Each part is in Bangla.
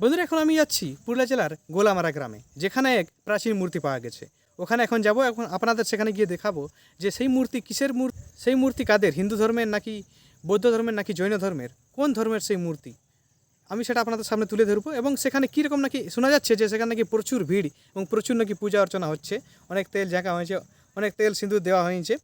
বন্ধুরা, এখন আমি যাচ্ছি পুরুলিয়া জেলার গোলামারা গ্রামে, যেখানে এক প্রাচীন মূর্তি পাওয়া গেছে। ওখানে এখন যাব, এখন আপনাদের সেখানে গিয়ে দেখাবো যে সেই মূর্তি কিসের মূর্তি, সেই মূর্তি কাদের, হিন্দু ধর্মের নাকি বৌদ্ধ ধর্মের নাকি জৈন ধর্মের, কোন ধর্মের সেই মূর্তি? আমি সেটা আপনাদের সামনে তুলে ধরবো এবং সেখানে কীরকম নাকি শোনা যাচ্ছে যে সেখানে নাকি প্রচুর ভিড় এবং প্রচুর নাকি পূজা অর্চনা হচ্ছে, অনেক তেল ঝাঁকা হয়েছে, অনেক তেল সিঁদুর দেওয়া হয়েছে।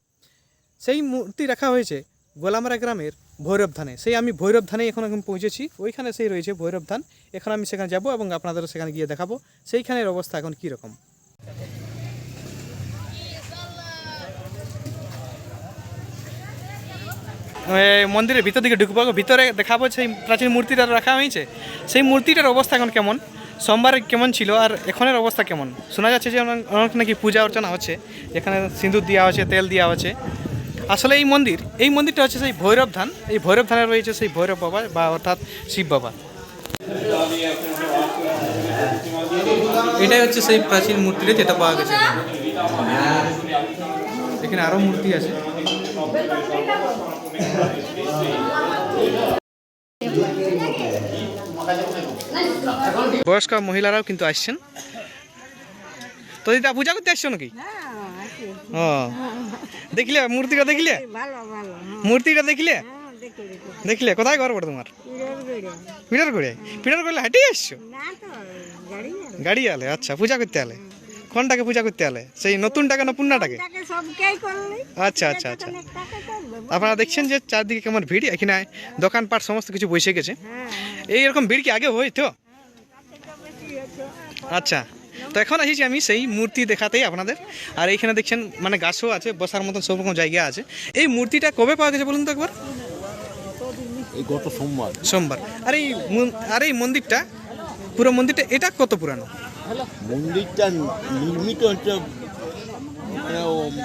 সেই মূর্তি রাখা হয়েছে গোলামারা গ্রামের ভৈরব ধানে। সেই আমি ভৈরব ধানে এখন এখন পৌঁছেছি। ওইখানে সেই রয়েছে ভৈরব ধান। এখন আমি সেখানে যাব এবং আপনাদের সেখানে গিয়ে দেখাবো। সেইখানের অবস্থা এখন কীরকম মন্দিরের ভিতর দিকে ঢুকবো। ভিতরে দেখাবো সেই প্রাচীন মূর্তিটা রাখা হয়েছে। সেই মূর্তিটার অবস্থা এখন কেমন? সোমবারে কেমন ছিল আর এখনের অবস্থা কেমন? শোনা যাচ্ছে যে অনেক- নাকি পূজা অর্চনা হচ্ছে। এখানে সিঁদুর দেওয়া হচ্ছে, তেল দেওয়া হচ্ছে। আসলে এই মন্দির, এই মন্দিরটা হচ্ছে সেই ভৈরব ধান। এই ভৈরব ধানে রয়েছে সেই ভৈরব বাবা বা অর্থাৎ শিব বাবা। এটাই হচ্ছে সেই প্রাচীন মূর্তিটা যেটা পাওয়া গেছে এখানে। আরও মূর্তি আছে। বয়স্ক মহিলারাও কিন্তু আসছেন। তো দিদা, পূজা করতে আসছো নাকি? ও দেখলে মূর্তিটা দেখলে? ভালো মূর্তিটা দেখলে? হ্যাঁ দেখি দেখি দেখলে কোথায় ঘর পড়ে তোমার? পিঠার করে পিঠার করলে হাঁটিয়ে আসছো? গাড়ি আলে আচ্ছা পূজা করতে আলে কোনটাকে পূজা করতে আলে সেই নতুনটাকে না পুন্নাটাকে টাকা সবকেই করলি। আচ্ছা আচ্ছা আচ্ছা। আপনারা দেখছেন যে চারদিকে কেমন ভিড় এখানে দোকানপাট সমস্ত কিছু বসে গেছে। হ্যাঁ এই এরকম ভিড় কি আগে হইতো। আচ্ছা। তো এখন আসিছি আমি সেই মূর্তি দেখাতেই আপনাদের। আর এইখানে দেখছেন মানে গাছও আছে বসার মতন সব রকম জায়গা আছে। এই মূর্তিটা কবে পাওয়া গেছে বলুন তো একবার? এই গত সোমবার। সোমবার। আর এই আর এই মন্দিরটা পুরো মন্দিরটা এটা কত পুরানো? মন্দিরটা নির্মিত হচ্ছে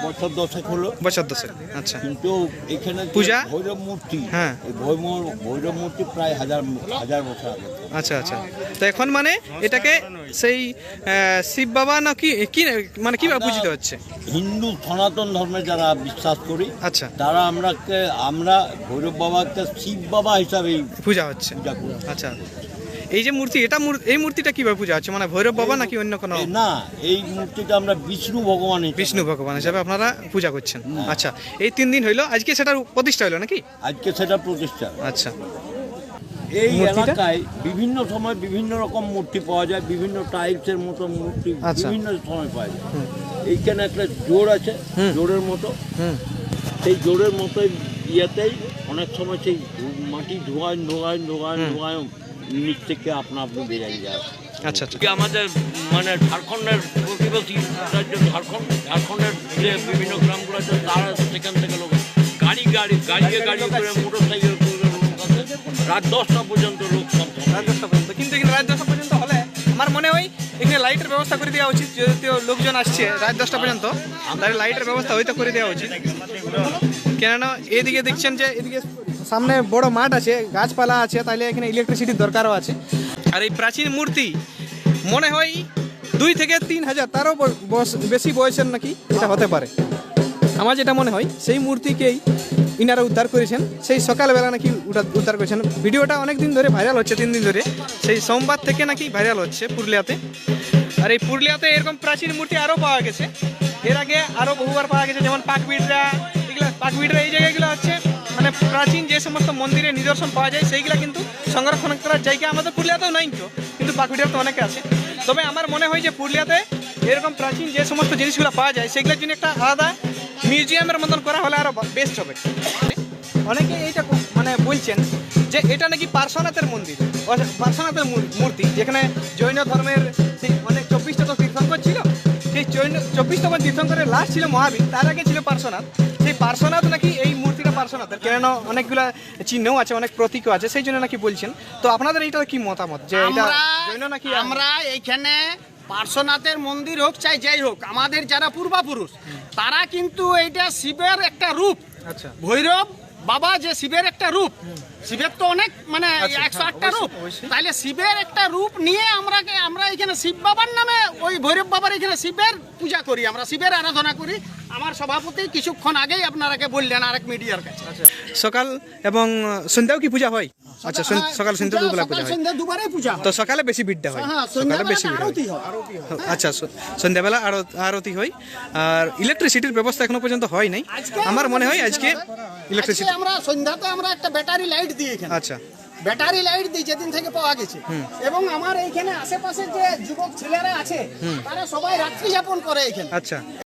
বছর দশেক হলো। বছর দশের আচ্ছা। কিন্তু এখানে পূজা? ভৈরব মূর্তি হ্যাঁ। ভৈরব মূর্তি প্রায় হাজার হাজার বছর আগে। আচ্ছা আচ্ছা। তো এখন মানে এটাকে সেই শিব বাবা না কি কি মানে কীভাবে পূজিত হচ্ছে? হিন্দু সনাতন ধর্মে যারা বিশ্বাস করি আচ্ছা। তারা আমরাকে আমরা ভৈরব বাবাকে শিব বাবা হিসাবেই পূজা হচ্ছে। আচ্ছা। এই যে মূর্তি এটা এই মূর্তিটা কীভাবে পূজা হচ্ছে? মানে ভৈরব বাবা নাকি অন্য কোনো? না এই মূর্তিটা আমরা বিষ্ণু ভগবান বিষ্ণু ভগবান হিসাবে আপনারা পূজা করছেন। আচ্ছা এই তিন দিন হইল আজকে সেটার প্রতিষ্ঠা হইল নাকি? আজকে সেটা প্রতিষ্ঠা। আচ্ছা। এই এলাকায় বিভিন্ন সময় বিভিন্ন রকম মূর্তি পাওয়া যায় বিভিন্ন টাইপসের মতো মূর্তি আচ্ছা। বিভিন্ন সময় পাওয়া যায়। এইখানে একটা জোর আছে। জোরের মতো। সেই জোরের মতো ইয়েতেই অনেক সময় সেই মাটি ধোয়ায় ধোয়ায় ধোয়ায় ধোয়ায় নিচ থেকে আপনা আপনি বেরিয়ে যায় আচ্ছা আচ্ছা। কি আমাদের মানে ঝাড়খণ্ডের প্রতিবেশী রাজ্য ঝাড়খণ্ড ঝাড়খণ্ডের যে বিভিন্ন গ্রামগুলো আছে তারা সেখান থেকে লোক গাড়ি গাড়ি গাড়িয়ে গাড়ি করে মোটর সাইকেল করে লোক আসে। রাত দশটা পর্যন্ত লোক সব রাত দশটা পর্যন্ত। কিন্তু এখানে রাত দশটা পর্যন্ত হলে আমার মনে হয় এখানে লাইটের ব্যবস্থা করে দেওয়া উচিত যদি লোকজন আসছে রাত দশটা পর্যন্ত তাহলে লাইটের ব্যবস্থা হয়তো করে দেওয়া উচিত। কেননা এদিকে দেখছেন যে এদিকে সামনে বড় মাঠ আছে, গাছপালা আছে তাহলে এখানে ইলেকট্রিসিটির দরকারও আছে। আর এই প্রাচীন মূর্তি, মনে হয় দুই থেকে তিন হাজার, তারও বেশি বয়সের নাকি, এটা হতে পারে। আমার যেটা মনে হয়, সেই মূর্তিকেই ইনারা উদ্ধার করেছেন। সেই সকালবেলা নাকি উদ্ধার- উদ্ধার করেছেন। ভিডিওটা অনেক দিন ধরে ভাইরাল হচ্ছে, তিন দিন ধরে। সেই সোমবার থেকে নাকি ভাইরাল হচ্ছে পুরুলিয়াতে। আর এই পুরুলিয়াতে এরকম প্রাচীন মূর্তি আরও পাওয়া গেছে। এর আগে আরও বহুবার পাওয়া গেছে, যেমন পাকবিড়রা এগুলো পাকবিড়রা এই জায়গাগুলো হচ্ছে মানে প্রাচীন যে সমস্ত মন্দিরে নিদর্শন পাওয়া যায়, সেইগুলা কিন্তু সংরক্ষণ করার জায়গা আমাদের পুরুলিয়াতেও নাই তো, কিন্তু পাকবিড়ার তো অনেকে আছে। তবে আমার মনে হয় যে পুরুলিয়াতে এরকম প্রাচীন যে সমস্ত জিনিসগুলো পাওয়া যায়, সেগুলোর জন্য একটা আলাদা মিউজিয়ামের মতন করা হলে আরও বেস্ট হবে। অনেকে এইটা মানে বলছেন যে এটা নাকি পার্শ্বনাথের মন্দির পার্শ্বনাথের মূর- মূর্তি, যেখানে জৈন ধর্মের সেই অনেক চব্বিশটা তো তীর্থঙ্কর ছিল। সেই জৈন চব্বিশতম তীর্থঙ্করের লাস্ট ছিল মহাবীর, তার আগে ছিল পার্শ্বনাথ। সেই পার্শ্বনাথ নাকি এই মূর্তিটা পার্শ্বনাথের কেন অনেকগুলা চিহ্নও আছে অনেক প্রতীকও আছে সেই জন্য নাকি বলছেন। তো আপনাদের এইটা কি মতামত? যে এটা জৈন নাকি আমরা এইখানে পার্শ্বনাথের মন্দির হোক চাই যাই হোক আমাদের যারা পূর্বাপুরুষ তারা কিন্তু এইটা শিবের একটা রূপ। আচ্ছা। ভৈরব বাবা যে শিবের একটা রূপ শিবের তো অনেক মানে আচ্ছা, একশো হ্যাঁ, আটটা রূপ। তাহলে শিবের একটা রূপ নিয়ে আমরা আমরা এখানে শিব বাবার নামে ওই ভৈরব বাবার এখানে শিবের পূজা করি আমরা শিবের আরাধনা করি। আমার সভাপতি কিছুক্ষণ আগেই আপনারাকে বললেন আরেক মিডিয়ার কাছে। সকাল এবং সন্ধ্যাও কি পূজা হয়? আচ্ছা সকাল সন্ধ্যা দুবেলা পূজা হয়। সন্ধ্যা দুবারে পূজা তো সকালে বেশি ভিড়টা হয়? হ্যাঁ সকালে বেশি ভিড় হয়। আরতি হয়। আচ্ছা সন্ধ্যাবেলা আরতি হয়। আর ইলেকট্রিসিটির ব্যবস্থা এখনও পর্যন্ত হয় নাই। আমার মনে হয় আজকে ইলেকট্রিসিটি আমরা সন্ধ্যাতে আমরা একটা ব্যাটারি লাইট দিই এখানে। আচ্ছা। ব্যাটারি লাইট দিই যেদিন থেকে পাওয়া গেছে। এবং আমার এইখানে আশেপাশে যে যুবক ছেলেরা আছে তারা সবাই রাত্রি যাপন করে এখানে। আচ্ছা।